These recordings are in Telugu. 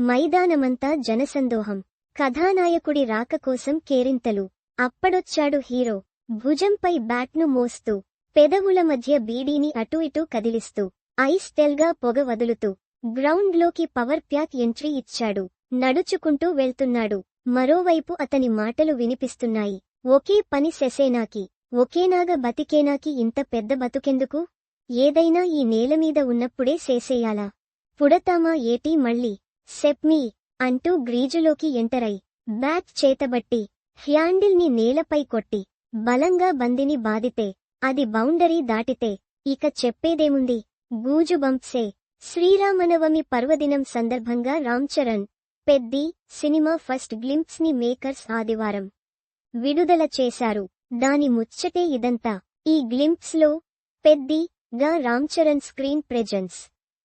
మైదానమంతా జనసందోహం. కథానాయకుడి రాక కోసం కేరింతలు. అప్పడొచ్చాడు హీరో. భుజంపై బ్యాట్ను మోస్తూ పెదవుల మధ్య బీడీని అటూ ఇటూ కదిలిస్తూ ఐస్ టెల్గా పొగ వదులుతూ గ్రౌండ్లోకి పవర్ ప్యాక్ ఎంట్రీ ఇచ్చాడు. నడుచుకుంటూ వెళ్తున్నాడు. మరోవైపు అతని మాటలు వినిపిస్తున్నాయి. ఒకే పని సెసేనాకి ఒకేనాగ బతికేనాకి ఇంత పెద్ద బతుకెందుకు? ఏదైనా ఈ నేలమీద ఉన్నప్పుడే సేసేయాలా పుడతామా ఏటీ మళ్ళీ? సెప్మీ అంటూ గ్రీజులోకి ఎంటరై బ్యాట్ చేతబట్టి హ్యాండిల్ని నేలపై కొట్టి బలంగా బందిని బాదితే అది బౌండరీ దాటితే ఇక చెప్పేదేముంది? గూజు బంప్సే. శ్రీరామనవమి పర్వదినం సందర్భంగా రామ్ చరణ్ పెద్ది సినిమా ఫస్ట్ గ్లింప్స్ని మేకర్స్ ఆదివారం విడుదల చేశారు. దాని ముచ్చటే ఇదంతా. ఈ గ్లింప్స్లో పెద్ది గా రామ్ చరణ్ స్క్రీన్ ప్రెజెన్స్.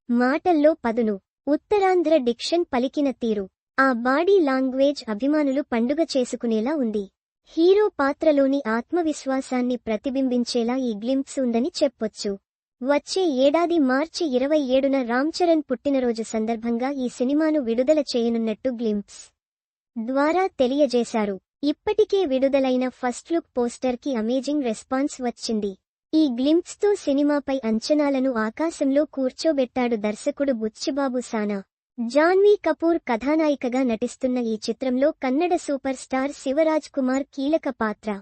మాటల్లో పదును. ఉత్తరాంధ్ర డిక్షన్ పలికిన తీరు. ఆ బాడీ లాంగ్వేజ్ అభిమానులు పండుగ చేసుకునేలా ఉంది. హీరో పాత్రలోని ఆత్మవిశ్వాసాన్ని ప్రతిబింబించేలా ఈ గ్లింప్స్ ఉందని చెప్పొచ్చు. వచ్చే ఏడాది మార్చి ఇరవై ఏడున రామ్ చరణ్ పుట్టినరోజు సందర్భంగా ఈ సినిమాను విడుదల చేయనున్నట్టు గ్లింప్స్ ద్వారా తెలియజేశారు. ఇప్పటికే విడుదలైన ఫస్ట్ లుక్ పోస్టర్కి అమేజింగ్ రెస్పాన్స్ వచ్చింది. ఈ గ్లింప్స్తో సినిమాపై అంచనాలను ఆకాశంలో కూర్చోబెట్టాడు దర్శకుడు బుచ్చిబాబు సానా. జాన్వీ కపూర్ కథానాయికగా నటిస్తున్న ఈ చిత్రంలో కన్నడ సూపర్ స్టార్ శివరాజ్ కుమార్ కీలక పాత్ర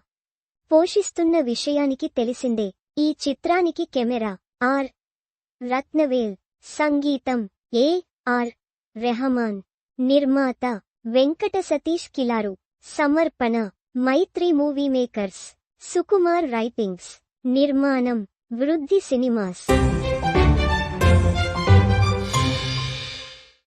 పోషిస్తున్న విషయానికి తెలిసిందే. ఈ చిత్రానికి కెమెరా ఆర్. రత్నవేల్ సంగీతం ఏ. ఆర్. రెహమాన్ నిర్మాత వెంకట సతీష్ కిలారు సమర్పణ Mythri movie makers Sukumar writings. నిర్మాణం వృద్ధి సినిమాస్.